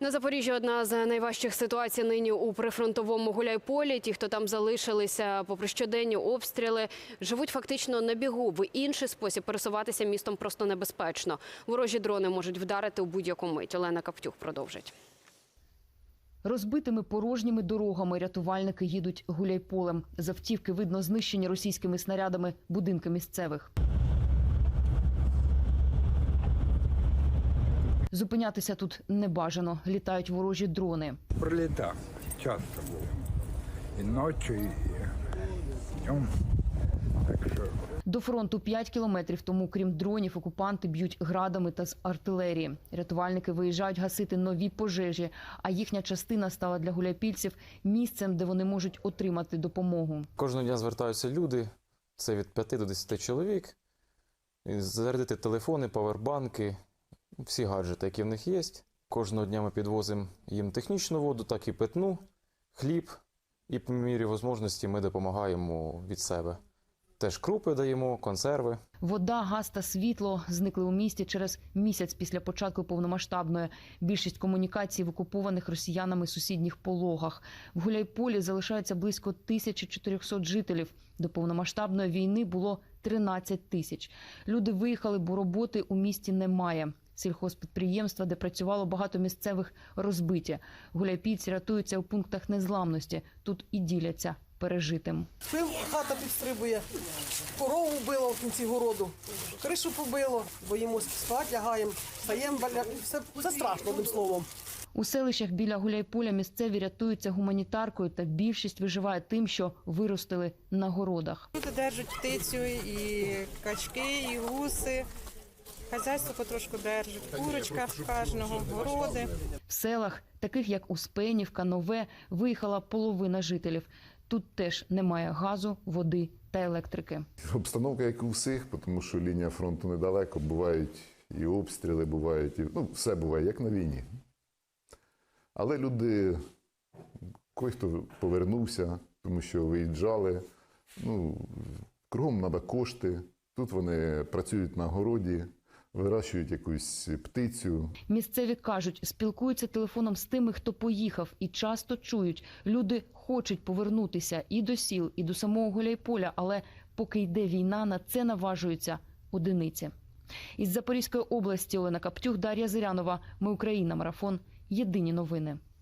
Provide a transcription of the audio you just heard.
На Запоріжжі одна з найважчих ситуацій нині у прифронтовому гуляйполі. Ті, хто там залишилися, попри щоденні обстріли, живуть фактично на бігу. В інший спосіб пересуватися містом просто небезпечно. Ворожі дрони можуть вдарити у будь-яку мить. Олена Каптюх продовжить. Розбитими порожніми дорогами рятувальники їдуть гуляйполем. З автівки видно знищені російськими снарядами будинки місцевих. Зупинятися тут не бажано. Літають ворожі дрони. Прилітав. Часто було. І ночі, і днем. Так що До фронту 5 кілометрів тому, крім дронів, окупанти б'ють градами та з артилерії. Рятувальники виїжджають гасити нові пожежі, а їхня частина стала для гуляйпільців місцем, де вони можуть отримати допомогу. Кожного дня звертаються люди, це від 5 до 10 чоловік. Зарядити телефони, павербанки, всі гаджети, які в них є. Кожного дня ми підвозимо їм технічну воду, так і питну, хліб. І по мірі можливості ми допомагаємо від себе. Теж крупи даємо, консерви. Вода, газ та світло зникли у місті через місяць після початку повномасштабної. Більшість комунікацій в окупованих росіянами сусідніх пологах. В Гуляйполі залишається близько 1400 жителів. До повномасштабної війни було 13 тисяч. Люди виїхали, бо роботи у місті немає. Сільхозпідприємства, де працювало багато місцевих, розбиті. Гуляйпільці рятуються у пунктах незламності. Тут і діляться пережитим. Хата підстрибує, корову вбило в кінці городу, кришу побило, боїмося спати, лягаємо, встаємо, валя- все, все страшно одним словом. У селищах біля Гуляйполя місцеві рятуються гуманітаркою, та більшість виживає тим, що виростили на городах. Люди держать птицю, і качки, і гуси. Хазяйство потрошку держать. Курочка в кожного, городи. В селах, таких як Успенівка, Нове, виїхала половина жителів. Тут теж немає газу, води та електрики. Обстановка, як і у всіх, тому що лінія фронту недалеко, бувають і обстріли, бувають, і, ну, все буває, як на війні. Але люди, хто повернувся, тому що виїжджали. Ну, кругом треба кошти. Тут вони працюють на городі, вирощують якусь птицю, Місцеві кажуть, спілкуються телефоном з тими, хто поїхав, і часто чують, люди хочуть повернутися і до сіл, і до самого Гуляйполя, але поки йде війна, на це наважуються одиниці. Із Запорізької області Олена Каптюх, Дар'я Зирянова. Ми Україна. Марафон. Єдині новини.